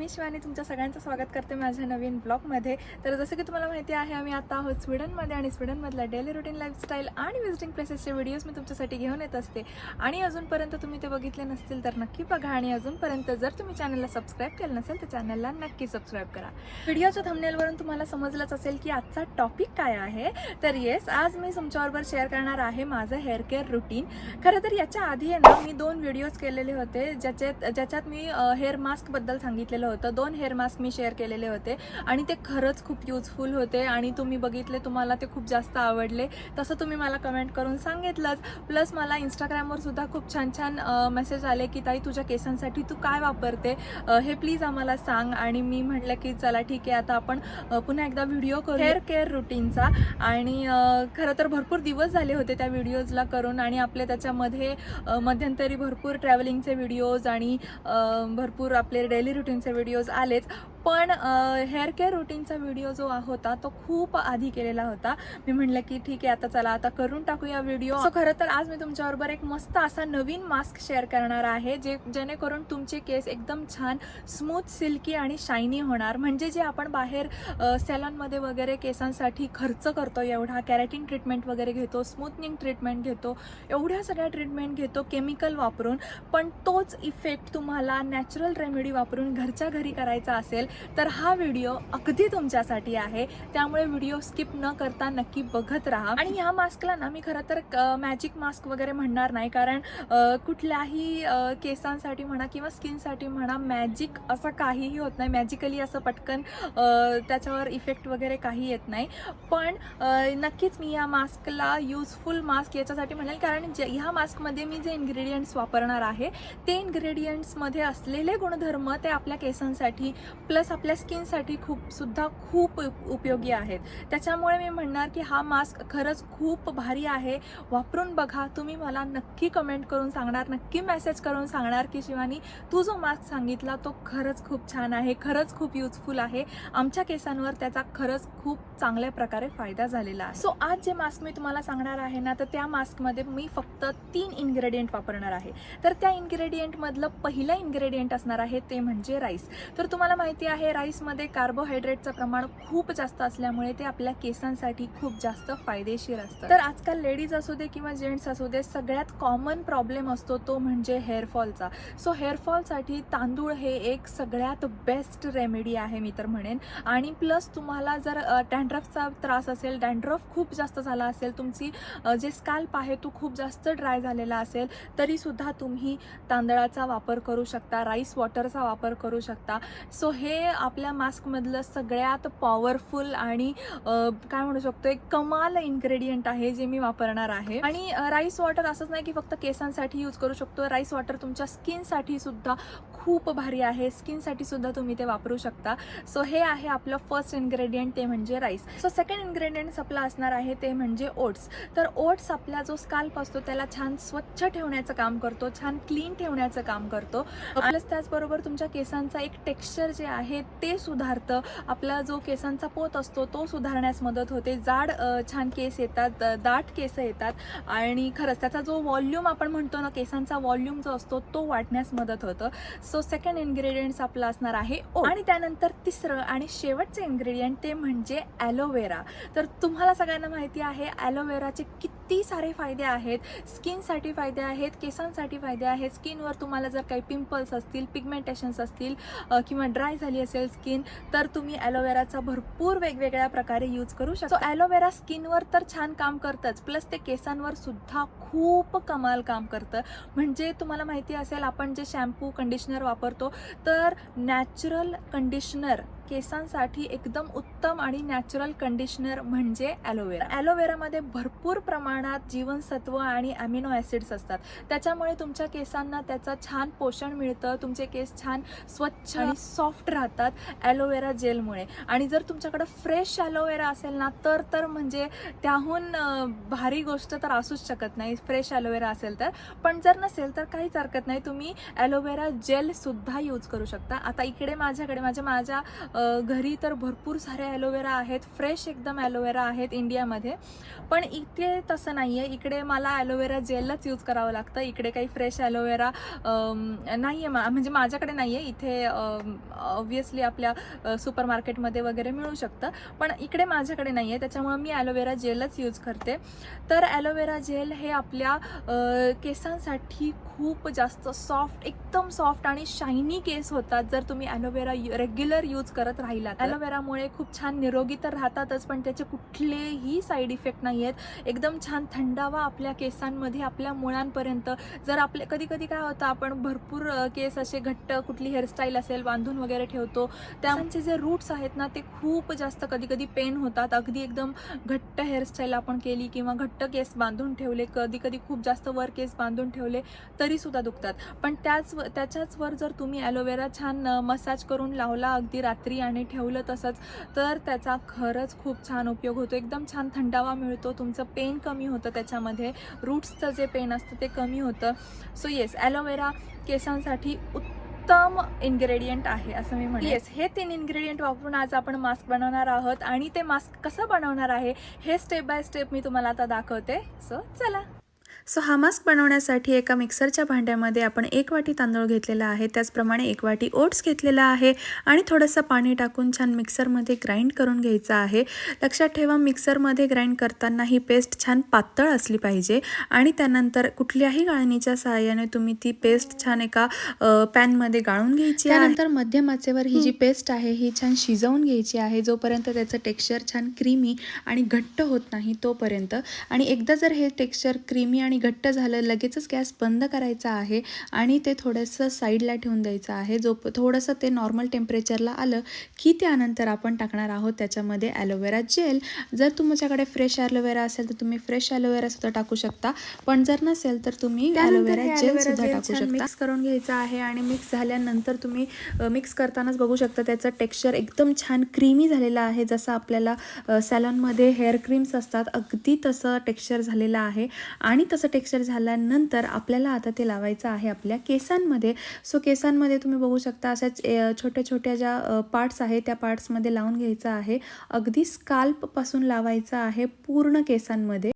मी शिवानी तुमच्या सगळ्यांचं स्वागत करते माझ्या नवीन ब्लॉगमध्ये. तर जसं की तुम्हाला माहिती आहे आम्ही आता आहोत स्वीडनमध्ये आणि स्वीडनमधल्या डेली रुटीन लाईफस्टाईल आणि विजिटिंग प्लेसेसचे व्हिडिओज मी तुमच्यासाठी घेऊन येत असते. आणि अजूनपर्यंत तुम्ही ते बघितले नसतील तर नक्की बघा आणि अजूनपर्यंत जर तुम्ही चॅनलला सबस्क्राईब केलं नसेल तर चॅनलला नक्की सबस्क्राईब करा. व्हिडिओच्या थंबनेलवरून तुम्हाला समजलंच असेल की आजचा टॉपिक काय आहे. तर येस आज मी तुमच्याबरोबर शेअर करणार आहे माझं हेअर केअर रुटीन खरं तर याच्या आधी आहे ना मी दोन व्हिडिओज केलेले होते ज्याच्यात ज्याच्यात मी हेअर मास्कबद्दल सांगितलेलं होतं. दोन हेअर मास्क मी शेअर केलेले होते. आणि ते खरंच खूप युजफुल होते. आणि तुम्ही बघितले तुम्हाला ते खूप जास्त आवडले. तसं तुम्ही मला कमेंट करून सांगितलंच. प्लस मला इंस्टाग्रामवर सुद्धा खूप छान छान मेसेज आले की ताई तुझ्या केसांसाठी तू काय वापरते? हे प्लीज आम्हाला सांग. आणि मी म्हटलं की चला ठीक आहे. आता आपण पुन्हा एकदा व्हिडिओ करू. हेअर केअर रुटीनचा आणि खरं तर भरपूर दिवस झाले होते त्या व्हिडिओजला करून. आणि आपले त्याच्यामध्ये मध्यंतरी भरपूर ट्रॅव्हलिंगचे व्हिडिओज आणि भरपूर आपले डेली रुटीनचे व्हिडिओज आलेच. पण हेअर केअर रुटीनचा व्हिडिओ जो होता तो खूप आधी केलेला होता. मी म्हटलं की ठीक आहे आता चला आता करून टाकूया व्हिडिओ सो खरं तर आज मी तुमच्याबरोबर एक मस्त असा नवीन मास्क शेअर करणार आहे जे जेणेकरून तुमचे केस एकदम छान स्मूथ सिल्की आणि शायनी होणार. म्हणजे जे आपण बाहेर सॅलॉनमध्ये वगैरे केसांसाठी खर्च करतो एवढा कॅरेटिन ट्रीटमेंट वगैरे घेतो स्मूथनिंग ट्रीटमेंट घेतो एवढ्या सगळ्या ट्रीटमेंट घेतो केमिकल वापरून. पण तोच इफेक्ट तुम्हाला नॅचरल रेमेडी वापरून घरच्या घरी करायचा असेल तर हा व्हिडिओ अगदी तुमच्यासाठी आहे. त्यामुळे व्हिडिओ स्किप न करता नक्की बघत राहा. आणि ह्या मास्कला ना मी खरं तर मॅजिक मास्क वगैरे म्हणणार नाही. कारण कुठल्याही केसांसाठी म्हणा किंवा स्किनसाठी म्हणा मॅजिक असं काहीही होत नाही. मॅजिकली असं पटकन त्याच्यावर इफेक्ट वगैरे काही येत नाही. पण नक्कीच मी या मास्कला यूजफुल मास्क याच्यासाठी म्हणेल. कारण जे ह्या मास्कमध्ये मी जे इन्ग्रेडियंट्स वापरणार आहे ते इन्ग्रेडियंट्समध्ये असलेले गुणधर्म ते आपल्या केसांसाठी प्लस आपल्या स्किनसाठी खूप सुद्धा खूप उप- उपयोगी आहेत. त्याच्यामुळे मी म्हणणार की हा मास्क खरंच खूप भारी आहे. वापरून बघा तुम्ही मला नक्की कमेंट करून सांगणार नक्की मेसेज करून सांगणार की शिवानी तू जो मास्क सांगितला तो खरंच खूप छान आहे खरंच खूप युजफुल आहे. आमच्या केसांवर त्याचा खरंच खूप चांगल्या प्रकारे फायदा झालेला आहे. सो आज जे मास्क मी तुम्हाला सांगणार आहे ना तर त्या मास्कमध्ये मी फक्त तीन इन्ग्रेडियंट वापरणार आहे. तर त्या इन्ग्रेडियंटमधलं पहिलं इन्ग्रेडियंट असणार आहे ते म्हणजे राईस तर तुम्हाला माहिती आहे राईसमध्ये कार्बोहायड्रेटचं प्रमाण खूप जास्त असल्यामुळे ते आपल्या केसांसाठी खूप जास्त फायदेशीर असतं. तर आजकाल लेडीज असू दे किंवा जेंट्स असू दे सगळ्यात कॉमन प्रॉब्लेम असतो तो म्हणजे हेअरफॉलचा सो हेअरफॉलसाठी तांदूळ हे एक सगळ्यात बेस्ट रेमेडी आहे मी तर म्हणेन. आणि प्लस तुम्हाला जर डँड्रफचा त्रास असेल डँड्रफ खूप जास्त झाला असेल तुमची जे स्काल्प आहे तो खूप जास्त ड्राय झालेला असेल तरीसुद्धा तुम्ही तांदळाचा वापर करू शकता राईस वॉटरचा वापर करू शकता. सो हे आपल्या मास्कमधलं सगळ्यात पॉवरफुल आणि काय म्हणू शकतो एक कमाल इन्ग्रेडियंट आहे जे मी वापरणार आहे. आणि राईस वॉटर असंच नाही की फक्त केसांसाठी यूज करू शकतो. राईस वॉटर तुमच्या स्किनसाठी सुद्धा खूप भारी आहे. स्किनसाठी सुद्धा तुम्ही ते वापरू शकता. सो हे आहे आपलं फर्स्ट इन्ग्रेडियंट ते म्हणजे राईस सो सेकंड इन्ग्रेडियंट्स आपला असणार आहे ते म्हणजे ओट्स तर ओट्स आपला जो स्काल्प असतो त्याला छान स्वच्छ ठेवण्याचं काम करतो छान क्लीन ठेवण्याचं काम करतो. प्लस त्याचबरोबर तुमच्या केसांचा एक टेक्स्चर जे आहे ते सुधारतं. आपला जो केसांचा पोत असतो तो सुधारण्यास मदत होते. जाड छान केस येतात दाट केस येतात. आणि खरंच त्याचा जो वॉल्यूम आपण म्हणतो ना केसांचा वॉल्यूम जो असतो तो वाढण्यास मदत होतं. सो सेकंड इन्ग्रेडियंट्स आपला असणार आहे ओ आणि त्यानंतर तिसरं आणि शेवटचं इन्ग्रेडियंट ते म्हणजे ॲलोवेरा तर तुम्हाला सगळ्यांना माहिती आहे ॲलोवेराचे किती सारे फायदे आहेत. स्किनसाठी फायदे आहेत केसांसाठी फायदे आहेत. स्किनवर तुम्हाला जर काही पिंपल्स असतील पिगमेंटेशन्स असतील किंवा ड्राय झाली असेल स्किन तर तुम्ही ॲलोवेराचा भरपूर वेगवेगळ्या प्रकारे यूज करू शकता. ॲलोवेरा स्किनवर तर छान काम करतंच. प्लस ते केसांवर सुद्धा खूप कमाल काम करतं. म्हणजे तुम्हाला माहिती असेल आपण जे शॅम्पू कंडिशनर वापरतो. तर नॅचरल कंडिशनर केसांसाठी एकदम उत्तम आणि नॅचरल कंडिशनर म्हणजे ॲलोवेरा ॲलोवेरामध्ये भरपूर प्रमाणात जीवनसत्व आणि अमिनो ॲसिड्स असतात. त्याच्यामुळे तुमच्या केसांना त्याचं छान पोषण मिळतं तुमचे केस छान स्वच्छ आणि सॉफ्ट राहतात ॲलोवेरा जेलमुळे आणि जर तुमच्याकडं फ्रेश ॲलोवेरा असेल ना तर तर म्हणजे त्याहून भारी गोष्ट तर असूच शकत नाही फ्रेश ॲलोवेरा असेल तर. पण जर नसेल तर काहीच हरकत नाही तुम्ही ॲलोवेरा जेल सुद्धा यूज करू शकता. आता इकडे माझ्याकडे माझ्या माझ्या घरी तर भरपूर सारे ॲलोवेरा आहेत फ्रेश एकदम ॲलोवेरा आहेत इंडियामध्ये. पण इथे तसं नाही आहे इकडे मला ॲलोवेरा जेलच यूज करावं लागतं. इकडे काही फ्रेश ॲलोवेरा नाही आहे मा म्हणजे माझ्याकडे नाही आहे इथे ऑब्वियसली आपल्या सुपर मार्केटमध्ये वगैरे मिळू शकतं. पण इकडे माझ्याकडे नाही आहे त्याच्यामुळं मी ॲलोवेरा जेलच यूज करते. तर ॲलोवेरा जेल हे आपल्या केसांसाठी खूप जास्त सॉफ्ट एकदम सॉफ्ट आणि शायनी केस होतात. जर तुम्ही ॲलोवेरा रेग्युलर यूज करत राहिलात. ॲलोवेरामुळे खूप छान निरोगी तर राहतातच पण त्याचे कुठलेही साईड इफेक्ट नाही आहेत एकदम छान थंडावा आपल्या केसांमध्ये आपल्या मुळांपर्यंत. जर आपले कधी कधी काय होतं आपण भरपूर केस असे घट्ट कुठली हेअरस्टाईल असेल बांधून वगैरे ठेवतो. त्यांचे जे रूट्स आहेत ना ते खूप जास्त कधी कधी पेन होतात. अगदी एकदम घट्ट हेअरस्टाईल आपण केली किंवा घट्ट केस बांधून ठेवले कधी कधी खूप जास्त वर केस बांधून ठेवले तरी सुद्धा दुखतात. पण त्याच त्याच्याच वर जर तुम्ही ॲलोवेरा छान मसाज करून लावला अगदी रात्री आणि ठेवलं तसंच तर त्याचा खरंच खूप छान उपयोग होतो. एकदम छान थंडावा मिळतो. तुमचं पेन कमी होतं त्याच्यामध्ये. रूट्सचं जे पेन असतं ते कमी होतं. सो येस ॲलोवेरा केसांसाठी उत्तम इन्ग्रेडियंट आहे असं मी म्हणेन. येस हे तीन इन्ग्रेडियंट वापरून आज आपण मास्क बनवणार आहोत. आणि ते मास्क कसं बनवणार आहे हे स्टेप बाय स्टेप मी तुम्हाला आता दाखवते. सो चला. सो हा मास्क बनवण्यासाठी एका मिक्सरच्या भांड्यामध्ये आपण एक वाटी तांदूळ घेतलेला आहे. त्याचप्रमाणे एक वाटी ओट्स घेतलेला आहे आणि थोडंसं पाणी टाकून छान मिक्सरमध्ये ग्राइंड करून घ्यायचं आहे. लक्षात ठेवा मिक्सरमध्ये ग्राइंड करताना ही पेस्ट छान पातळ असली पाहिजे आणि त्यानंतर कुठल्याही गाळणीच्या सहाय्याने तुम्ही ती पेस्ट छान एका पॅनमध्ये गाळून घ्यायची त्यानंतर मध्यम आचेवर ही जी पेस्ट आहे ही छान शिजवून घ्यायची आहे. जोपर्यंत त्याचं टेक्स्चर छान क्रीमी आणि घट्ट होत नाही तोपर्यंत. आणि एकदा जर हे टेक्स्चर क्रीमी आणि घट्ट झालं लगेचच गॅस बंद करायचा आहे आणि ते थोडंसं साईडला ठेवून द्यायचं आहे. जो थोडंसं ते नॉर्मल टेम्परेचरला आलं की त्यानंतर आपण टाकणार आहोत त्याच्यामध्ये ॲलोवेरा जेल जर तुमच्याकडे फ्रेश ॲलोवेरा असेल तर तुम्ही फ्रेश ॲलोवेरा सुद्धा टाकू शकता. पण जर नसेल तर तुम्ही ॲलोवेरा जेल सुद्धा टाकू शकता. मिक्स करून घ्यायचं आहे आणि मिक्स झाल्यानंतर तुम्ही मिक्स करतानाच बघू शकता त्याचं टेक्स्चर एकदम छान क्रीमी झालेलं आहे. जसं आपल्याला सॅलॉनमध्ये हेअर क्रीम्स असतात अगदी तसं टेक्स्चर झालेलं आहे. आणि तसं टेक्स्चर झाल्यानंतर आपल्याला आता ते लावायचं आहे आपल्या केसांमध्ये. सो केसांमध्ये तुम्ही बघू शकता अशाच छोट्या छोट्या ज्या पार्ट्स आहे त्या पार्ट्समध्ये लावून घ्यायचं आहे. अगदी स्काल्पपासून लावायचं आहे पूर्ण केसांमध्ये.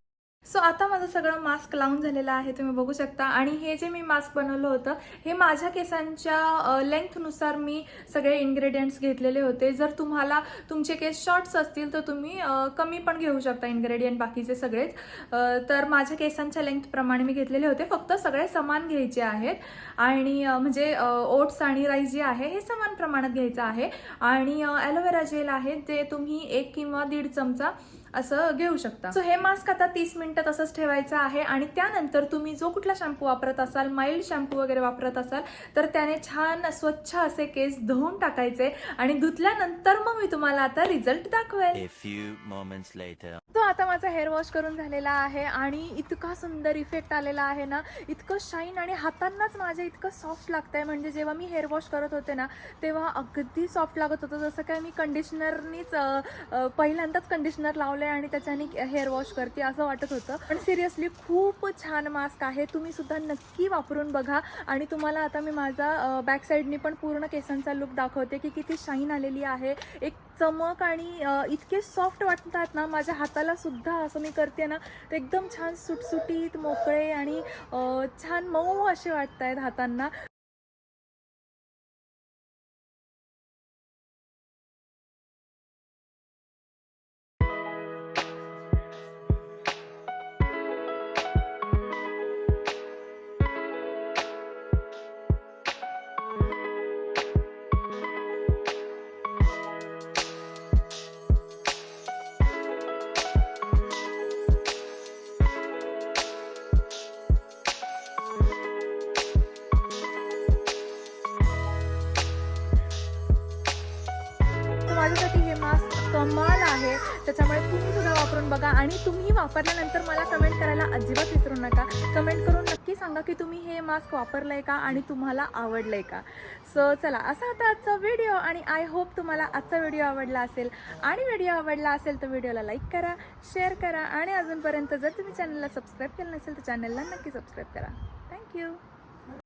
सो आता माझं सगळं मास्क लावून झालेलं आहे तुम्ही बघू शकता. आणि हे जे मी मास्क बनवलं होतं हे माझ्या केसांच्या लेंथनुसार मी सगळे इन्ग्रेडियंट्स घेतलेले होते. जर तुम्हाला तुमचे केस शॉर्ट्स असतील तर तुम्ही कमी पण घेऊ शकता इन्ग्रेडियंट बाकीचे सगळेच. तर माझ्या केसांच्या लेंथप्रमाणे मी घेतलेले होते. फक्त सगळे समान घ्यायचे आहेत. आणि म्हणजे ओट्स आणि राईस जे आहे हे समान प्रमाणात घ्यायचं आहे. आणि ॲलोवेरा जेल आहे ते तुम्ही एक किंवा दीड चमचा असं घेऊ शकता. सो हे मास्क आता तीस मिनिटं तसंच ठेवायचं आहे. आणि त्यानंतर तुम्ही जो कुठला शॅम्पू वापरत असाल माइल्ड शॅम्पू वगैरे वापरत असाल तर त्याने छान स्वच्छ असे केस धुवून टाकायचे आणि धुतल्यानंतर मग मी तुम्हाला आता रिझल्ट दाखवेल. तो आता माझा हेअर वॉश करून झालेला आहे आणि इतका सुंदर इफेक्ट आलेला आहे ना इतकं शाईन आणि हातांनाच माझ्या इतकं सॉफ्ट लागतंय. म्हणजे जेव्हा मी हेअर वॉश करत होते ना तेव्हा अगदी सॉफ्ट लागत होतं. जसं काय मी कंडिशनरनीच पहिल्यांदाच कंडिशनर लावलं आहे आणि त्याच्याने हेअर वॉश करते असं वाटत होतं. पण सिरियसली खूप छान मास्क आहे. तुम्ही सुद्धा नक्की वापरून बघा. आणि तुम्हाला आता मी माझा बॅक साईडनी पण पूर्ण केसांचा लुक दाखवते की किती शाईन आलेली आहे. एक चमक आणि इतके सॉफ्ट वाटतात ना माझ्या हाताला सुद्धा असं मी करते ना ते एकदम छान सुटसुटीत मोकळे आणि छान मऊ असे वाटत आहेत हातांना. बघा आणि तुम्ही वापरल्यानंतर मला कमेंट करायला अजिबात विसरू नका. कमेंट करून नक्की सांगा की तुम्ही हे मास्क वापरलंय का आणि तुम्हाला आवडलंय का? सो चला असा होता आजचा व्हिडिओ आणि आय होप तुम्हाला आजचा व्हिडिओ आवडला असेल. आणि व्हिडिओ आवडला असेल तर व्हिडिओला लाईक करा शेअर करा आणि अजूनपर्यंत जर तुम्ही चॅनलला सबस्क्राईब केलं नसेल तर चॅनलला नक्की सबस्क्राईब करा. थँक्यू